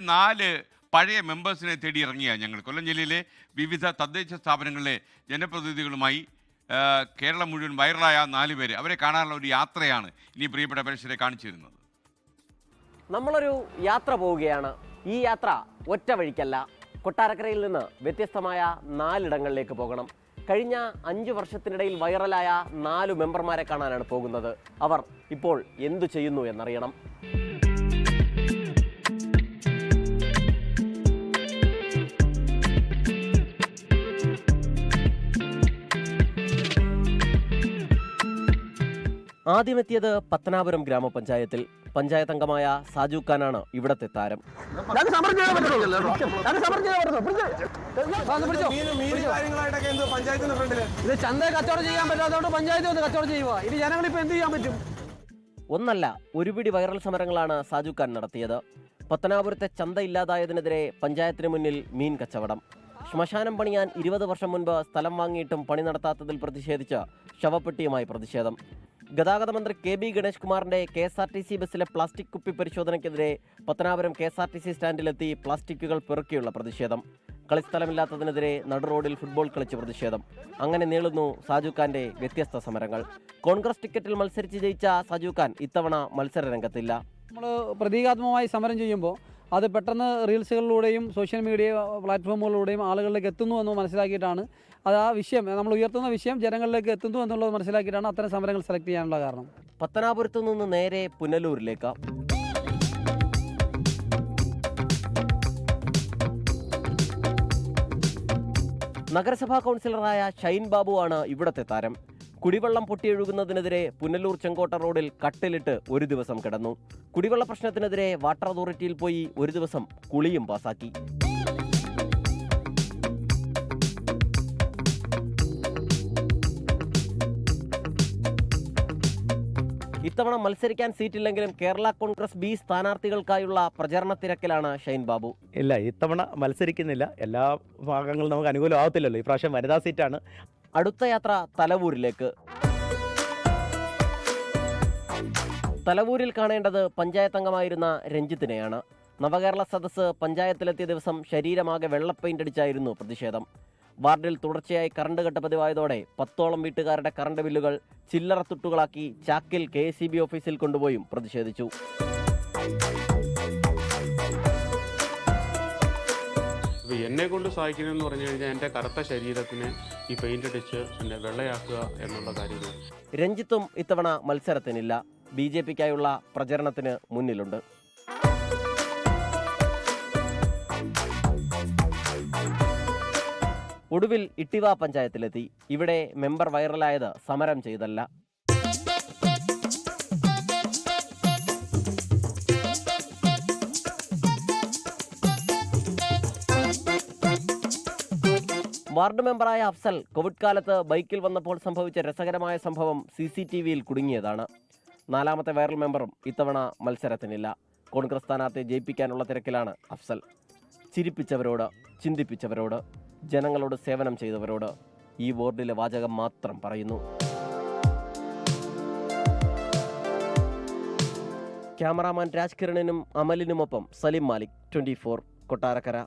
നാല് പഴയ മെമ്പേഴ്സിനെ തേടി ഇറങ്ങിയ ഞങ്ങൾ. കൊല്ലം ജില്ലയിലെ വിവിധ തദ്ദേശ സ്ഥാപനങ്ങളിലെ ജനപ്രതിനിധികളുമായി കേരളം മുഴുവൻ വൈറലായ നാല് പേര്. അവരെ കാണാനുള്ള ഒരു യാത്രയാണ് ഇനി പ്രിയപ്പെട്ട പ്രേക്ഷകരെ കാണിച്ചു തരുന്നത് നമ്മളൊരു യാത്ര പോവുകയാണ്. ഈ യാത്ര ഒറ്റ വഴിക്കല്ല. കൊട്ടാരക്കരയിൽ നിന്ന് വ്യത്യസ്തമായ നാലിടങ്ങളിലേക്ക് പോകണം. കഴിഞ്ഞ അഞ്ച് വർഷത്തിനിടയിൽ വൈറലായ നാലു മെമ്പർമാരെ കാണാനാണ് പോകുന്നത്. അവർ ഇപ്പോൾ എന്തു ചെയ്യുന്നു എന്നറിയണം. ആദ്യമെത്തിയത് പത്തനാപുരം ഗ്രാമപഞ്ചായത്തിൽ. പഞ്ചായത്ത് അംഗമായ സാജു ഖാനാണ് ഇവിടത്തെ താരം. ഇത് ചന്ത കച്ചവടം ചെയ്യാൻ പറ്റാത്തതുകൊണ്ട് പഞ്ചായത്ത് വന്ന് കച്ചവടം ചെയ്യുക ഇനി ജനങ്ങൾ ഇപ്പൊ എന്ത് ചെയ്യാൻ പറ്റും? ഒന്നല്ല ഒരുപിടി വൈറൽ സമരങ്ങളാണ് സാജു ഖാൻ നടത്തിയത്. പത്തനാപുരത്തെ ചന്ത ഇല്ലാതായതിനെതിരെ പഞ്ചായത്തിന് മുന്നിൽ മീൻ കച്ചവടം. ശ്മശാനം പണിയാൻ ഇരുപത് വർഷം മുൻപ് സ്ഥലം വാങ്ങിയിട്ടും പണി നടത്താത്തതിൽ പ്രതിഷേധിച്ച് ശവപ്പെട്ടിയുമായി പ്രതിഷേധം. ഗതാഗത മന്ത്രി കെ ബി ഗണേഷ് കുമാറിന്റെ K S R T C ബസ്സിലെ പ്ലാസ്റ്റിക് കുപ്പി പരിശോധനയ്ക്കെതിരെ Pathanapuram K S R T C സ്റ്റാൻഡിലെത്തി പ്ലാസ്റ്റിക്കുകൾ പെറുക്കിയുള്ള പ്രതിഷേധം. കളിസ്ഥലമില്ലാത്തതിനെതിരെ നടു റോഡിൽ ഫുട്ബോൾ കളിച്ച് പ്രതിഷേധം. അങ്ങനെ നീളുന്നു സാജു ഖാന്റെ വ്യത്യസ്ത സമരങ്ങൾ. കോൺഗ്രസ് ടിക്കറ്റിൽ മത്സരിച്ച് ജയിച്ച സാജു ഖാൻ ഇത്തവണ മത്സര രംഗത്തില്ല. നമ്മൾ പ്രതീകാത്മകമായി സമരം ചെയ്യുമ്പോൾ അത് പെട്ടെന്ന് റീൽസുകളിലൂടെയും സോഷ്യൽ മീഡിയ പ്ലാറ്റ്ഫോമുകളിലൂടെയും ആളുകളിലേക്ക് എത്തുന്നു എന്ന് മനസ്സിലാക്കിയിട്ടാണ്. അത് ആ വിഷയം നമ്മൾ ഉയർത്തുന്ന വിഷയം ജനങ്ങളിലേക്ക് എത്തുന്നു എന്നുള്ളത് മനസ്സിലാക്കിയിട്ടാണ് അത്തരം സമരങ്ങൾ സെലക്ട് ചെയ്യാനുള്ള കാരണം. പത്തനാപുരത്തു നിന്ന് നേരെ പുനലൂരിലേക്ക്. നഗരസഭാ കൗൺസിലറായ ഷൈൻ ബാബു ആണ് ഇവിടത്തെ താരം. കുടിവെള്ളം പൊട്ടിയൊഴുകുന്നതിനെതിരെ പുനലൂർ ചെങ്കോട്ട റോഡിൽ കട്ടിലിട്ട് ഒരു ദിവസം കിടന്നു. കുടിവെള്ള പ്രശ്നത്തിനെതിരെ വാട്ടർ അതോറിറ്റിയിൽ പോയി ഒരു ദിവസം കുളിയും പാസാക്കി. ഇത്തവണ മത്സരിക്കാൻ സീറ്റില്ലെങ്കിലും കേരള കോൺഗ്രസ് ബി സ്ഥാനാർത്ഥികൾക്കായുള്ള പ്രചരണ തിരക്കിലാണ് ഷൈൻ ബാബു. ഇല്ല ഇത്തവണ മത്സരിക്കുന്നില്ല. എല്ലാ ഭാഗങ്ങളും നമുക്ക് അനുകൂലമാകത്തില്ലല്ലോ പ്രാവശ്യം വനിതാ സീറ്റാണ്. അടുത്ത യാത്ര തലവൂരിലേക്ക്. തലവൂരിൽ കാണേണ്ടത് പഞ്ചായത്ത് അംഗമായിരുന്ന രഞ്ജിത്തിനെയാണ്. നവകേരള സദസ്സ് പഞ്ചായത്തിലെത്തിയ ദിവസം ശരീരമാകെ വെള്ള അടിച്ചായിരുന്നു പ്രതിഷേധം. വാർഡിൽ തുടർച്ചയായി കറണ്ട് കെട്ട് പതിവായതോടെ പത്തോളം വീട്ടുകാരുടെ കറണ്ട് ബില്ലുകൾ ചില്ലറ തുട്ടുകളാക്കി ചാക്കിൽ കെ ഓഫീസിൽ കൊണ്ടുപോയും പ്രതിഷേധിച്ചു. അപ്പോൾ എന്നെ കൊണ്ട് സഹായിക്കുന്നതെന്ന് പറഞ്ഞു കഴിഞ്ഞാൽ എന്റെ കറുത്ത ശരീരത്തിനെ ഈ പെയിന്റ് അടിച്ച് എന്നെ വെള്ളയാക്കുക എന്നുള്ള കാര്യങ്ങൾ രഞ്ജിത്തും ഇത്തവണ മത്സരത്തിനില്ല. ബി ജെ പിക്കായുള്ള പ്രചരണത്തിന് മുന്നിലുണ്ട്. ഒടുവിൽ ഇട്ടിവ പഞ്ചായത്തിലെത്തി. ഇവിടെ മെമ്പർ വൈറലായത് സമരം ചെയ്തല്ല. വാർഡ് മെമ്പറായ അഫ്സൽ കോവിഡ് കാലത്ത് ബൈക്കിൽ വന്നപ്പോൾ സംഭവിച്ച രസകരമായ സംഭവം സി സി ടി വിയിൽ കുടുങ്ങിയതാണ്. നാലാമത്തെ വൈറൽ മെമ്പറും ഇത്തവണ മത്സരത്തിനില്ല. കോൺഗ്രസ് സ്ഥാനാർത്ഥിയെ ജയിപ്പിക്കാനുള്ള തിരക്കിലാണ് അഫ്സൽ. ചിരിപ്പിച്ചവരോട് ചിന്തിപ്പിച്ചവരോട് ജനങ്ങളോട് സേവനം ചെയ്തവരോട് ഈ ബോർഡിലെ വാചകം മാത്രം പറയുന്നു. ക്യാമറാമാൻ രാജ്കിരണിനും അമലിനുമൊപ്പം സലിം മാലിക് ട്വന്റി ഫോർ കൊട്ടാരക്കര.